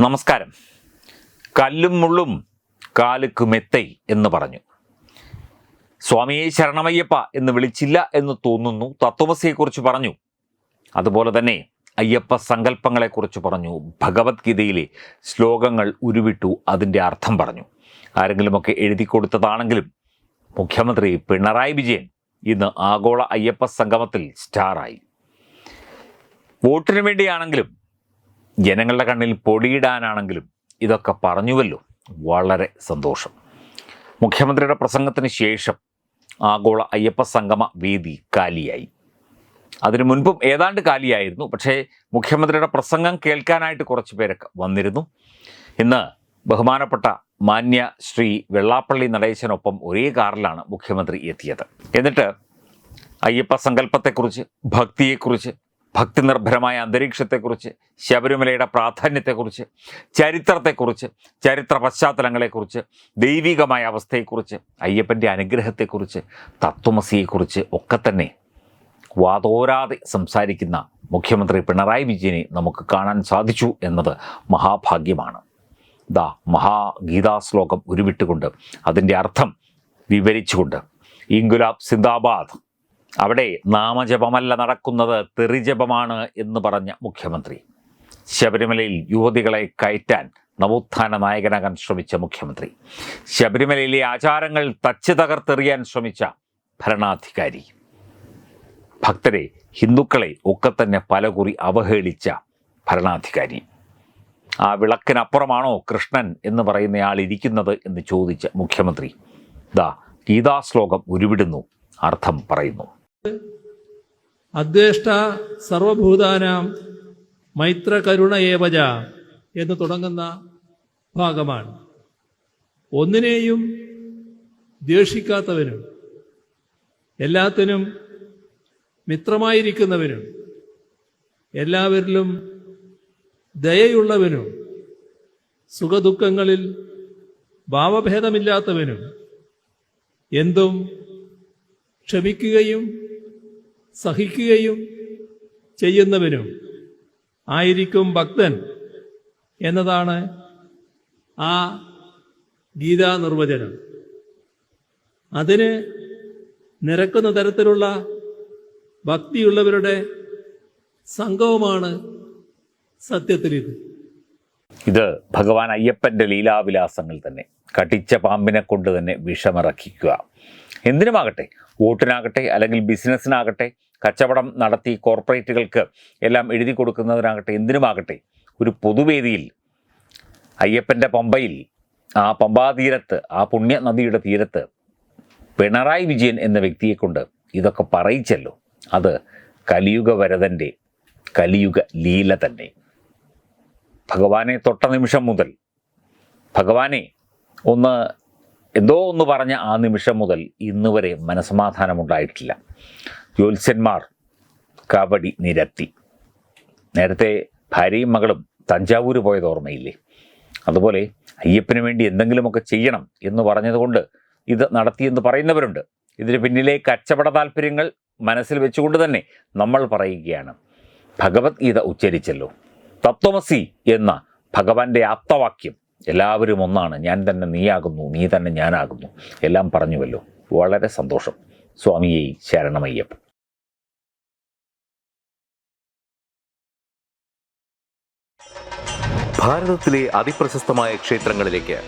നമസ്കാരം. കല്ലും മുള്ളും കാലുക്ക് മെത്തൈ എന്ന് പറഞ്ഞു. സ്വാമിയെ ശരണമയ്യപ്പ എന്ന് വിളിച്ചില്ല എന്ന് തോന്നുന്നു തത്വമസിയെക്കുറിച്ച് പറഞ്ഞു. അതുപോലെ തന്നെ അയ്യപ്പ സങ്കല്പങ്ങളെക്കുറിച്ച് പറഞ്ഞു. ഭഗവത്ഗീതയിലെ ശ്ലോകങ്ങൾ ഉരുവിട്ടു അതിന്റെ അർത്ഥം പറഞ്ഞു. ആരെങ്കിലുമൊക്കെ എഴുതി കൊടുത്തതാണെങ്കിലും മുഖ്യമന്ത്രി പിണറായി വിജയൻ ഇന്ന് ആഗോള അയ്യപ്പ സംഗമത്തിൽ സ്റ്റാറായി. വോട്ടിന് വേണ്ടിയാണെങ്കിലും ജനങ്ങളുടെ കണ്ണിൽ പൊടിയിടാനാണെങ്കിലും ഇതൊക്കെ പറഞ്ഞുവല്ലോ. വളരെ സന്തോഷം. മുഖ്യമന്ത്രിയുടെ പ്രസംഗത്തിന് ശേഷം ആഗോള അയ്യപ്പ സംഗമ വേദി കാലിയായി. അതിനു മുൻപും ഏതാണ്ട് കാലിയായിരുന്നു. പക്ഷേ മുഖ്യമന്ത്രിയുടെ പ്രസംഗം കേൾക്കാനായിട്ട് കുറച്ച് പേരൊക്കെ വന്നിരുന്നു. ഇന്ന് ബഹുമാനപ്പെട്ട മാന്യ ശ്രീ വെള്ളാപ്പള്ളി നടേശനൊപ്പം ഒരേ കാറിലാണ് മുഖ്യമന്ത്രി എത്തിയത്. എന്നിട്ട് അയ്യപ്പ സങ്കല്പത്തെക്കുറിച്ച് ഭക്തിയെക്കുറിച്ച് ഭക്തി നിർഭരമായ അന്തരീക്ഷത്തെക്കുറിച്ച് ശബരിമലയുടെ പ്രാധാന്യത്തെക്കുറിച്ച് ചരിത്രത്തെക്കുറിച്ച് ചരിത്ര പശ്ചാത്തലങ്ങളെക്കുറിച്ച് ദൈവികമായ അവസ്ഥയെക്കുറിച്ച് അയ്യപ്പന്റെ അനുഗ്രഹത്തെക്കുറിച്ച് തത്വമസിയെക്കുറിച്ച് ഒക്കെ തന്നെ വാതോരാതെ സംസാരിക്കുന്ന മുഖ്യമന്ത്രി പിണറായി വിജയനെ നമുക്ക് കാണാൻ സാധിച്ചു എന്നത് മഹാഭാഗ്യമാണ്. ദാ മഹാഗീതാശ്ലോകം ഉരുവിട്ടുകൊണ്ട് അതിന്റെ അർത്ഥം വിവരിച്ചുകൊണ്ട് ഇംഗുലാബ് സിന്ദാബാദ് അവിടെ നാമജപമല്ല നടക്കുന്നത് തെറിജപമാണ് എന്ന് പറഞ്ഞ മുഖ്യമന്ത്രി. ശബരിമലയിൽ യുവതികളെ കയറ്റാൻ നവോത്ഥാന നായകനാകാൻ ശ്രമിച്ച മുഖ്യമന്ത്രി. ശബരിമലയിലെ ആചാരങ്ങൾ തച്ച് തകർത്തെറിയാൻ ശ്രമിച്ച ഭരണാധികാരി. ഭക്തരെ ഹിന്ദുക്കളെ ഒക്കെ തന്നെ പലകുറി അവഹേളിച്ച ഭരണാധികാരി. ആ വിളക്കിനപ്പുറമാണോ കൃഷ്ണൻ എന്ന് പറയുന്നയാൾ ഇരിക്കുന്നത് എന്ന് ചോദിച്ച മുഖ്യമന്ത്രി. ദാ ഗീതാശ്ലോകം ഉരുവിടുന്നു അർത്ഥം പറയുന്നു. അദ്വേഷ്ട സർവഭൂതാനാം മൈത്രകരുണ ഏവജ എന്ന് തുടങ്ങുന്ന ഭാഗമാണ്. ഒന്നിനെയും ദ്വേഷിക്കാത്തവനും എല്ലാത്തിനും മിത്രമായിരിക്കുന്നവനും എല്ലാവരിലും ദയയുള്ളവനും സുഖദുഃഖങ്ങളിൽ ഭാവഭേദമില്ലാത്തവനും എന്തും ക്ഷമിക്കുകയും സഹിക്കുകയും ചെയ്യുന്നവനും ആയിരിക്കും ഭക്തൻ എന്നതാണ് ആ ഗീതാ നിർവചനം. അതിന് നിരക്കുന്ന തരത്തിലുള്ള ഭക്തിയുള്ളവരുടെ സംഘവുമാണ് സത്യത്തിലിത്. ഇത് ഭഗവാൻ അയ്യപ്പന്റെ ലീലാവിലാസങ്ങൾ തന്നെ. കടിച്ച പാമ്പിനെ കൊണ്ട് തന്നെ വിഷമിറക്കിക്കുക. എന്തിനുമാകട്ടെ? വോട്ടിനാകട്ടെ അല്ലെങ്കിൽ ബിസിനസ്സിനാകട്ടെ കച്ചവടം നടത്തി കോർപ്പറേറ്റുകൾക്ക് എല്ലാം എഴുതി കൊടുക്കുന്നതിനാകട്ടെ എന്തിനുമാകട്ടെ? ഒരു പൊതുവേദിയിൽ അയ്യപ്പന്റെ പമ്പയിൽ ആ പമ്പാതീരത്ത് ആ പുണ്യ നദിയുടെ തീരത്ത് പിണറായി വിജയൻ എന്ന വ്യക്തിയെക്കൊണ്ട് ഇതൊക്കെ പറയിച്ചല്ലോ. അത് കലിയുഗ വരതന്റെ കലിയുഗ ലീല തന്നെ. ഭഗവാനെ തൊട്ട നിമിഷം മുതൽ ഭഗവാനെ ഒന്ന് എന്തോ ഒന്ന് പറഞ്ഞ ആ നിമിഷം മുതൽ ഇന്ന് വരെ മനസമാധാനമുണ്ടായിട്ടില്ല. ജ്യോത്സ്യന്മാർ കബഡി നിരത്തി. നേരത്തെ ഭാര്യയും മകളും തഞ്ചാവൂർ പോയത് ഓർമ്മയില്ലേ? അതുപോലെ അയ്യപ്പന് വേണ്ടി എന്തെങ്കിലുമൊക്കെ ചെയ്യണം എന്ന് പറഞ്ഞതുകൊണ്ട് ഇത് നടത്തിയെന്ന് പറയുന്നവരുണ്ട്. ഇതിന് പിന്നിലെ കച്ചവട താല്പര്യങ്ങൾ മനസ്സിൽ വെച്ചുകൊണ്ട് തന്നെ നമ്മൾ പറയുകയാണ്. ഭഗവത്ഗീത ഉച്ചരിച്ചല്ലോ. തത്വമസി എന്ന ഭഗവാന്റെ ആപ്തവാക്യം എല്ലാവരും ഒന്നാണ്. ഞാൻ തന്നെ നീയാകുന്നു നീ തന്നെ ഞാനാകുന്നു. എല്ലാം പറഞ്ഞുവല്ലോ. വളരെ സന്തോഷം. സ്വാമിയെ ശരണമയ്യപ്പ. ഭാരതത്തിലെ അതിപ്രശസ്തമായ ക്ഷേത്രങ്ങളിലേക്ക്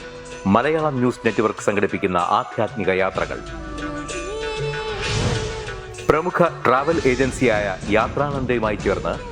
മലയാളം ന്യൂസ് നെറ്റ്വർക്ക് സംഘടിപ്പിക്കുന്ന ആധ്യാത്മിക യാത്രകൾ. പ്രമുഖ ട്രാവൽ ഏജൻസിയായ യാത്രാനന്ദയുമായി ചേർന്ന്